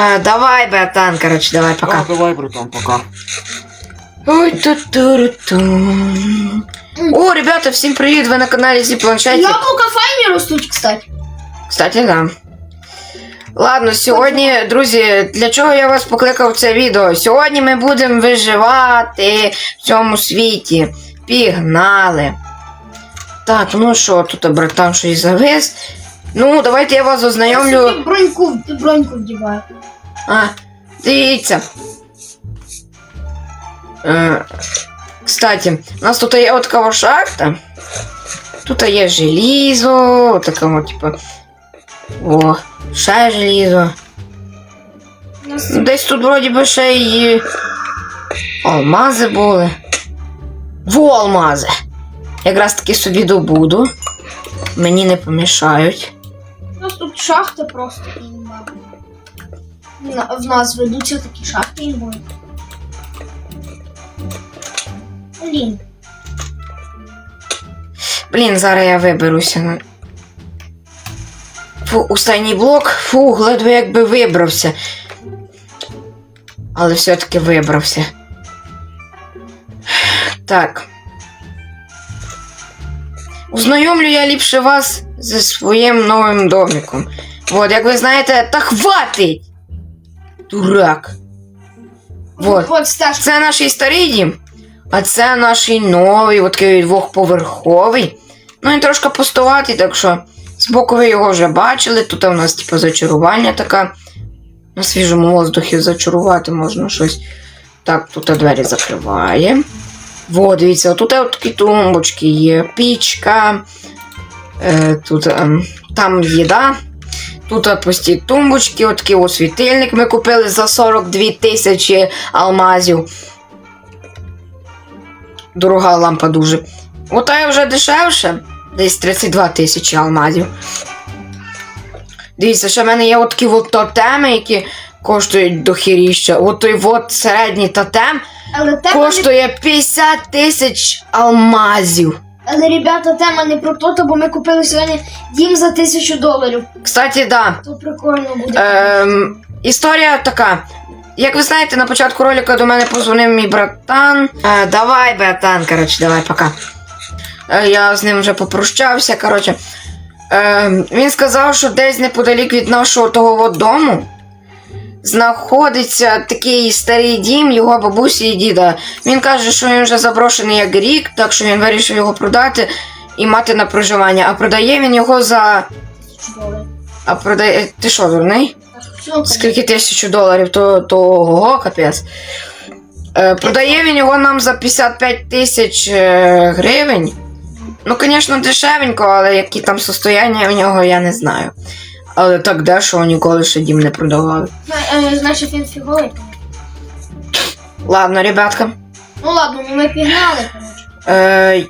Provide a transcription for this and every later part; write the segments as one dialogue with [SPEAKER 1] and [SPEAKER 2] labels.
[SPEAKER 1] А, давай, братан, короче, давай, пока.
[SPEAKER 2] А, давай, братан, пока.
[SPEAKER 1] Ой, ту ту ту О, ребята, всім привіт! Ви на каналі Зі Планшеті.
[SPEAKER 3] Яблука файні ростуть, кстати.
[SPEAKER 1] Кстати, да. Ладно, сьогодні, друзі, для чого я вас покликав в це відео? Сьогодні ми будемо виживати в цьому світі. Пігнали. Так, ну що, тут братан щось завис. Ну, давайте я вас ознайомлю.
[SPEAKER 3] собі броньку, броньку вдіваю.
[SPEAKER 1] А, дивіться. Е, кстати, у нас тут є от така шахта. Тут є желізо, такому, типу. О, ще желізо. Ну, Десь тут вроді би ще й алмази були. Во алмази! Якраз таки собі добуду. Мені не помішають.
[SPEAKER 3] Шахта просто інва. В нас ведуться такі шахти інвої. Блін.
[SPEAKER 1] Блін, зараз я виберуся. Фу, останній блок. Фу, ледве якби вибрався. Але все-таки вибрався. Так. Ознайомлю я ліпше вас зі своїм новим домиком. От, як ви знаєте, та хватить! Дурак. Вот.
[SPEAKER 3] От.
[SPEAKER 1] Це наш старий дім, а це наш новий, от такий двохповерховий. Ну, він трошки пустуватий, так що збоку ви його вже бачили. Тут у нас, типу, зачарування така. На свіжому воздухі зачарувати можна щось. Так, тут двері закриває. Во, дивіться, тут такі тумбочки є, пічка. Е, тут ем, там їда. Тут от пусті тумбочки, от такий ось світильник ми купили за 42 тисячі алмазів. Дорога лампа дуже. Ота вже дешевше. Десь 32 тисячі алмазів. Дивіться, ще в мене є от такі от тотеми, які коштують дохіріще. От той от середній тотем
[SPEAKER 3] Але
[SPEAKER 1] коштує 50 тисяч алмазів.
[SPEAKER 3] Але, ребята, тема не про то, бо ми купили сьогодні дім за тисячу доларів.
[SPEAKER 1] Кстати, да.
[SPEAKER 3] То прикольно буде.
[SPEAKER 1] Ем, історія така. Як ви знаєте, на початку ролика до мене позвонив мій братан. Е, давай, братан, коротше, давай, пока. Е, я з ним вже попрощався, коротше. Е, він сказав, що десь неподалік від нашого того от дому знаходиться такий старий дім його бабусі і діда. Він каже, що він вже заброшений як рік, так що він вирішив його продати і мати на проживання. А продає він його за. А продає. Ти що, дурний? Скільки тисячу доларів, то, то ого, капець. Е, продає він його нам за 55 тисяч е, гривень. Ну, звісно, дешевенько, але які там состояння в нього, я не знаю. Але так дешево ніколи ще дім не продавали.
[SPEAKER 3] Е, Значить, він фіговий.
[SPEAKER 1] Ладно, ребятка.
[SPEAKER 3] Ну ладно, ну ми пігнали, коротше.
[SPEAKER 1] Е,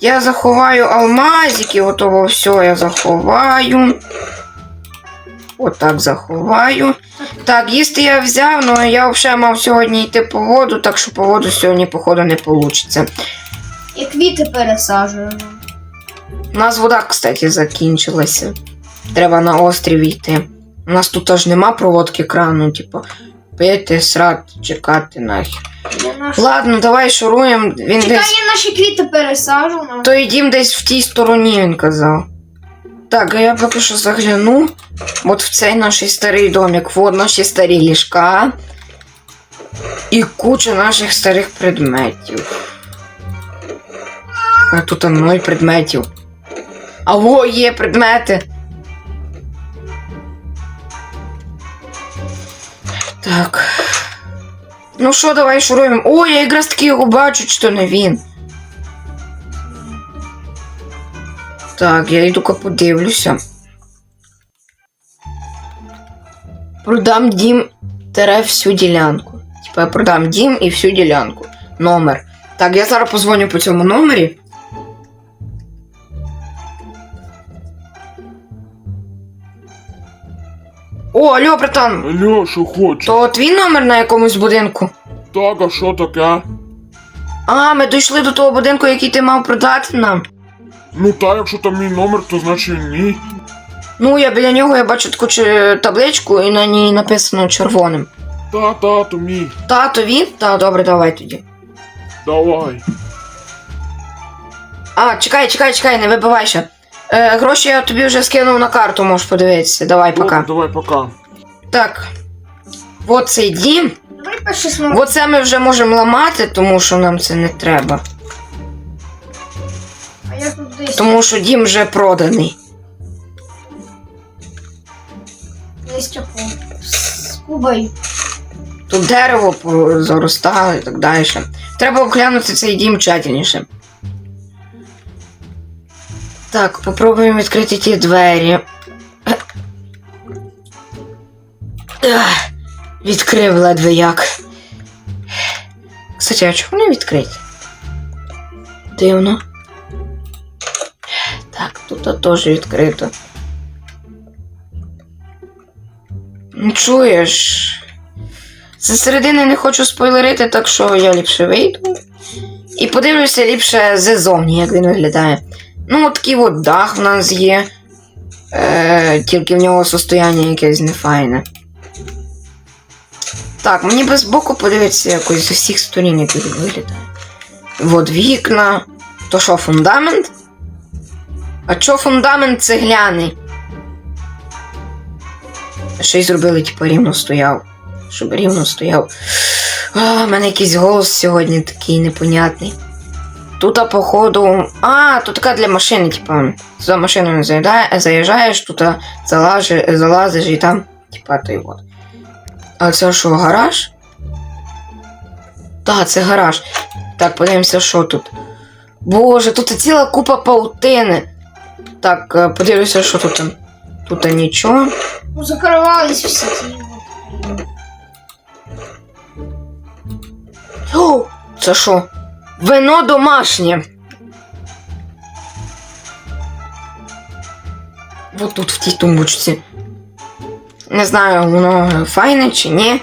[SPEAKER 1] я заховаю алмазики, отого все я заховаю. Отак заховаю. Так, їсти я взяв, але я взагалі мав сьогодні йти по воду, так що по воду сьогодні, походу, не вийде.
[SPEAKER 3] І квіти пересаджуємо.
[SPEAKER 1] У нас вода, кстати, закінчилася. Треба на острів йти. У нас тут аж нема проводки крану, типу, пити, срати, чекати нахер.
[SPEAKER 3] Наш...
[SPEAKER 1] Ладно, давай шуруємо. Він
[SPEAKER 3] Чекай,
[SPEAKER 1] десь.
[SPEAKER 3] я наші квіти пересаджу. на-
[SPEAKER 1] Той дім десь в тій стороні, він казав. Так, а я поки що загляну. От в цей наш старий домик. Вот наші старі ліжка. І куча наших старих предметів. А тут ноль предметів. А во є предмети. Так. Ну що, давай шуруємо. О, я якраз таки його бачу, то не він. Так, я йду-ка подивлюся. Продам дім тере всю ділянку. Типа я продам дім і всю ділянку. Номер. Так, я зараз позвоню по цьому номері. О, алло, братан!
[SPEAKER 2] Алло, що хочеш?
[SPEAKER 1] То твій номер на якомусь будинку?
[SPEAKER 2] Так, а що таке?
[SPEAKER 1] А, ми дійшли до того будинку, який ти мав продати нам.
[SPEAKER 2] Ну та, якщо там мій номер, то значить ні.
[SPEAKER 1] Ну, я біля нього я бачу таку чи- табличку, і на ній написано червоним.
[SPEAKER 2] Та, тату мій.
[SPEAKER 1] Тато він? Та, добре, давай тоді.
[SPEAKER 2] Давай.
[SPEAKER 1] А, чекай, чекай, чекай, не вибивай ще. Е, гроші я тобі вже скинув на карту, можеш подивитися. Давай,
[SPEAKER 2] Добре,
[SPEAKER 1] пока.
[SPEAKER 2] давай, пока.
[SPEAKER 1] Так. От цей дім.
[SPEAKER 3] Давай.
[SPEAKER 1] Оце ми вже можемо ламати, тому що нам це не треба.
[SPEAKER 3] А я тут десь
[SPEAKER 1] Тому що дім вже проданий.
[SPEAKER 3] з кубою.
[SPEAKER 1] Тут дерево заростало і так далі. Треба оглянути цей дім тщательніше. Так, попробуємо відкрити ті двері. Відкрив ледве як. Кстати, а чому не відкрити? Дивно. Так, тут теж відкрито. Ну, Чуєш? З середини не хочу спойлерити, так що я ліпше вийду. І подивлюся ліпше ззовні, як він виглядає. Ну, от такий от дах в нас є. Е, тільки в нього состояння якесь нефайне. Так, мені без боку подивитися якось з усіх сторін, як він виглядає. От вікна. То що, фундамент? А чо фундамент цегляний? Ще й зробили, типу, рівно стояв. Щоб рівно стояв. А, в мене якийсь голос сьогодні такий непонятний. Тут, походу. А, тут така для машини, типу, за машиною заїжджає- заїжджаєш, тут а, залажи, залазиш і там, типа, той от. А це що, гараж? Так, це гараж. Так, подивимося, що тут. Боже, тут ціла купа паутини. Так, е, подивлюся, що тут. Тут нічого.
[SPEAKER 3] Ну, закривались всі от.
[SPEAKER 1] О, це що? Вино домашнє. Вот тут в тій тумбочці. Не знаю, воно файне чи ні.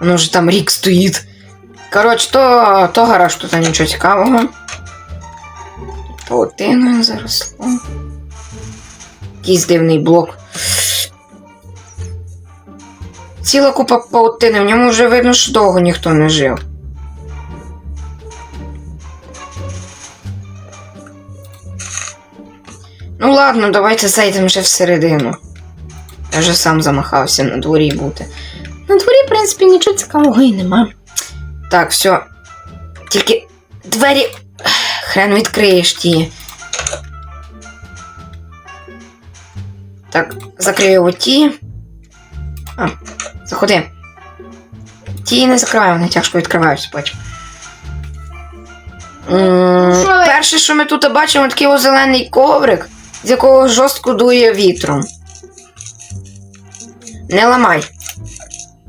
[SPEAKER 1] Воно вже там рік стоїть. Коротше, то, то гараж тут нічого цікавого. Паутиною заросло. Якийсь дивний блок. Ціла купа паутини, в ньому вже видно, що довго ніхто не жив. Ну ладно, давайте зайдемо вже всередину. Я вже сам замахався на дворі бути. На дворі, в принципі, нічого цікавого і нема. Так, все. Тільки двері. Хрен відкриєш ті. Так, закрию оті. А, заходи. Ті не закриваю, вони тяжко відкриваються
[SPEAKER 3] ви?
[SPEAKER 1] Перше, що ми тут бачимо, такий зелений коврик, з якого жорстко дує вітром. Не ламай.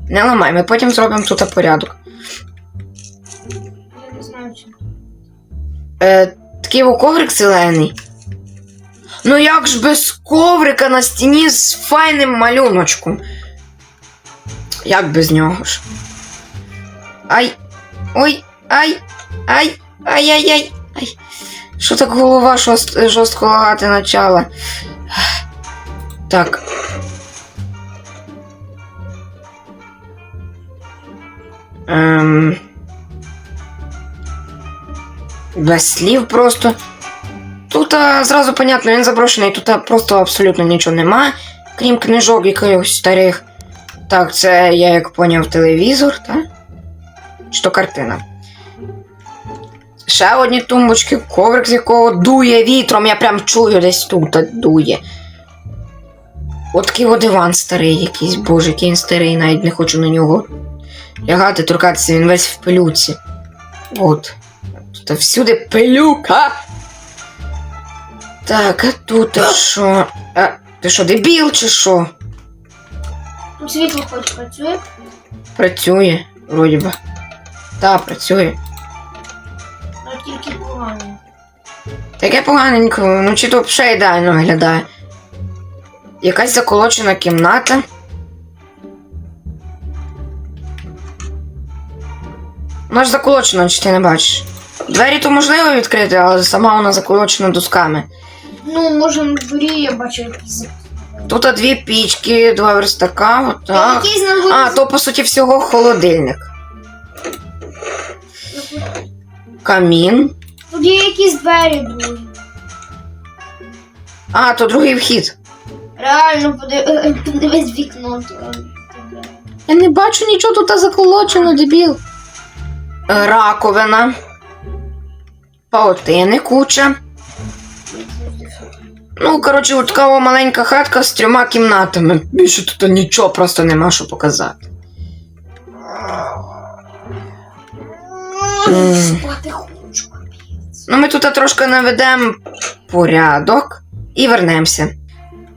[SPEAKER 1] Не ламай, ми потім зробимо тут порядок.
[SPEAKER 3] Я не знаю чим.
[SPEAKER 1] Е, такий коврик зелений. Ну як ж без коврика на стіні з файним малюночком? Як без нього ж? Ай. Ой, ай, ай, ай-яй-яй. Ай. Що так голова жорстко лагати почала? Так. Ем... Без слів просто. Тут а, зразу понятно, він заброшений, тут а, просто абсолютно нічого нема, крім книжок якихось старих. Так, це я як поняв телевізор, так? Чи то картина. Ще одні тумбочки, коврик, з якого дує вітром, я прям чую десь тут дує. От такий от диван старий якийсь, боже, який він старий, навіть не хочу на нього лягати, торкатися, він весь в пилюці. От. Тут всюди пилюка. Так, а тут а що? А, ти що, дебіл чи що?
[SPEAKER 3] Тут світло хоч працює.
[SPEAKER 1] Працює, вроді би. Та, працює.
[SPEAKER 3] Але тільки погано.
[SPEAKER 1] Таке поганенько, ну чи то ще ідеально виглядає. Якась заколочена кімната. Вона ж заколочена, чи ти не бачиш. Двері то можливо відкрити, але сама вона заколочена досками.
[SPEAKER 3] Ну, може, на дворі я бачу якісь.
[SPEAKER 1] Тут дві пічки, два верстака, отак. А, то по суті всього холодильник. Камін.
[SPEAKER 3] Тут є якісь двері другі.
[SPEAKER 1] А, то другий вхід.
[SPEAKER 3] Реально, подив- подивись вікно. то- то-
[SPEAKER 1] Я не бачу нічого тут заколочено, дебіл. Е, Раковина. Паутини куча. Ну, коротше, от така маленька хатка з трьома кімнатами. Більше тут нічого просто нема що показати. М.
[SPEAKER 3] Спати хочу.
[SPEAKER 1] Ну, ми тут трошки наведемо порядок і вернемося.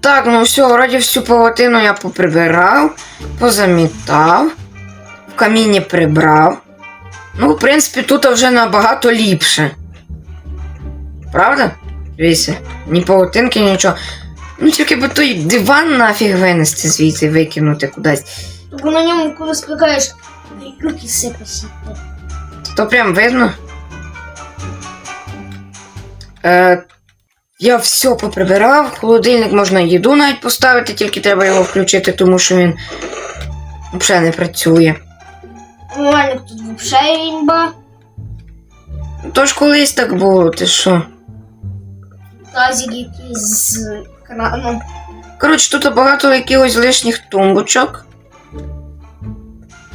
[SPEAKER 1] Так, ну все, вроді всю павутину я поприбирав, позамітав, в каміні прибрав. Ну, в принципі, тут вже набагато ліпше. Правда? Дивіться, ні павутинки, нічого. Ну, тільки би той диван нафіг винести звідси, викинути кудись.
[SPEAKER 3] Тобто на ньому, коли скакаєш, руки сипасі.
[SPEAKER 1] То прям видно. Е, я все поприбирав. Холодильник можна їду навіть поставити, тільки треба його включити, тому що він взагалі не працює.
[SPEAKER 3] Нормально тут взагалі імба.
[SPEAKER 1] Тож колись так було, ти що?
[SPEAKER 3] Тазик якийсь з краном.
[SPEAKER 1] Коротше, тут багато якихось лишніх тумбочок.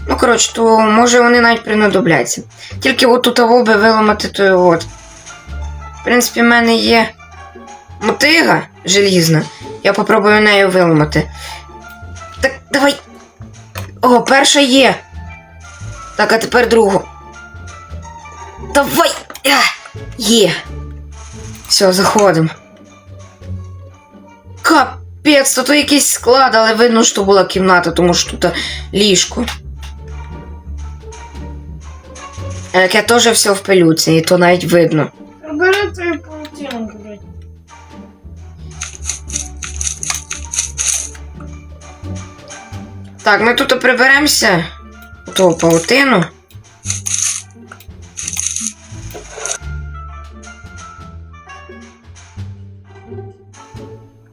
[SPEAKER 1] Ну, коротше, то може вони навіть принадобляться. Тільки от тут би виламати той от. В принципі, в мене є мотига желізна. Я попробую нею виламати. Так, давай. О, перша є. Так, а тепер другу. Давай! Є. Все, заходимо. Капець, то якийсь склад, але видно, що була кімната, тому що тут ліжко. Яке теж все в пилюці, і то навіть видно.
[SPEAKER 3] Бери твою паутину, блядь.
[SPEAKER 1] Так, ми тут приберемося. Ту паутину.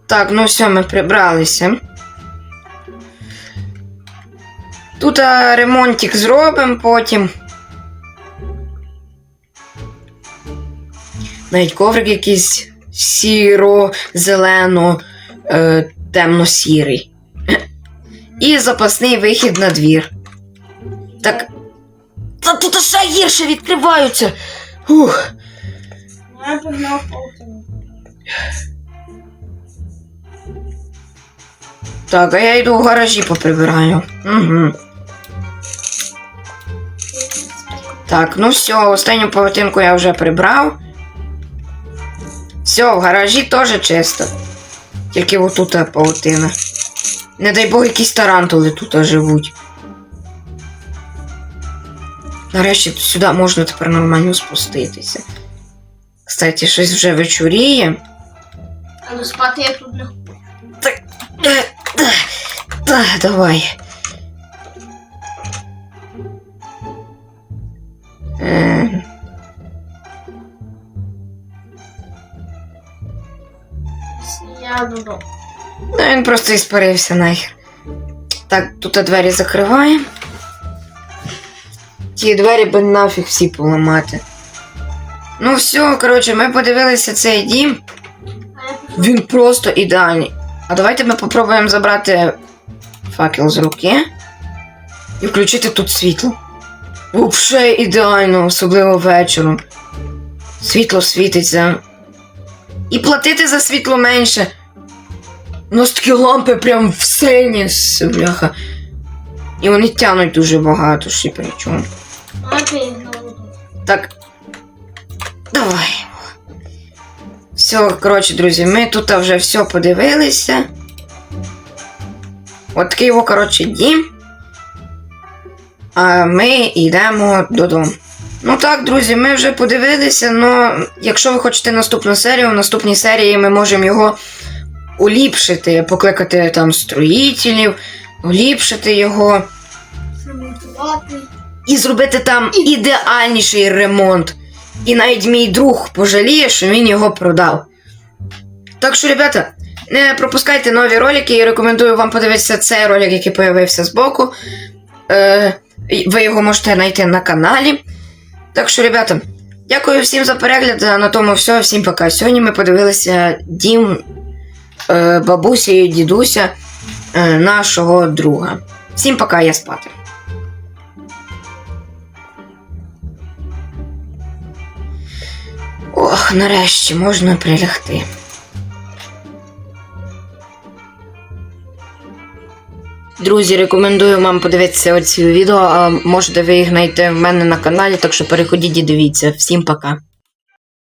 [SPEAKER 1] Так, ну все, ми прибралися. Тут ремонтик зробимо потім. Навіть коврик якийсь сіро, зелено, е, темно-сірий. І запасний вихід на двір. Так. Та тут ще гірше відкриваються. Ух. Так, а я йду в гаражі поприбираю. Угу. Так, ну все, останню павутинку я вже прибрав. Все, в гаражі теж чисто. Тільки отут паутина. Не дай Бог, якісь тарантули тут живуть. Нарешті сюди можна тепер нормально спуститися. Кстати, щось вже вечоріє.
[SPEAKER 3] Але спати я тут не хочу.
[SPEAKER 1] Так, е, е, е, давай. Е,
[SPEAKER 3] Я додому.
[SPEAKER 1] Ну, він просто іспарився нахер. Так, тут двері закриваємо. Ті двері би нафіг всі поламати. Ну все, коротше, ми подивилися цей дім. Він просто ідеальний. А давайте ми попробуємо забрати факел з руки і включити тут світло. Вообще ідеально, особливо вечором. Світло світиться. І платити за світло менше. У нас такі лампи прям в сині, бляха. І вони тянуть дуже багато, ще при чому.
[SPEAKER 3] А я поїхала тут.
[SPEAKER 1] Так. Давай. Все, коротше, друзі, ми тут вже все подивилися. От такий його, коротше, дім. А ми йдемо додому. Ну так, друзі, ми вже подивилися, але якщо ви хочете наступну серію, в наступній серії ми можемо його уліпшити, покликати там строїтелів, уліпшити його і зробити там ідеальніший ремонт. І навіть мій друг пожаліє, що він його продав. Так що, ребята, Не пропускайте нові ролики і рекомендую вам подивитися цей ролик, який появився збоку. Е, ви його можете знайти на каналі. Так що, ребята, дякую всім за перегляд. а На тому все. Всім пока. Сьогодні ми подивилися дім е, бабусі і дідуся е, нашого друга. Всім пока, я спати. Ох, нарешті можна прилягти. Друзі, рекомендую вам подивитися оці відео. а Можете ви їх знайти в мене на каналі, так що переходіть і дивіться. Всім пока.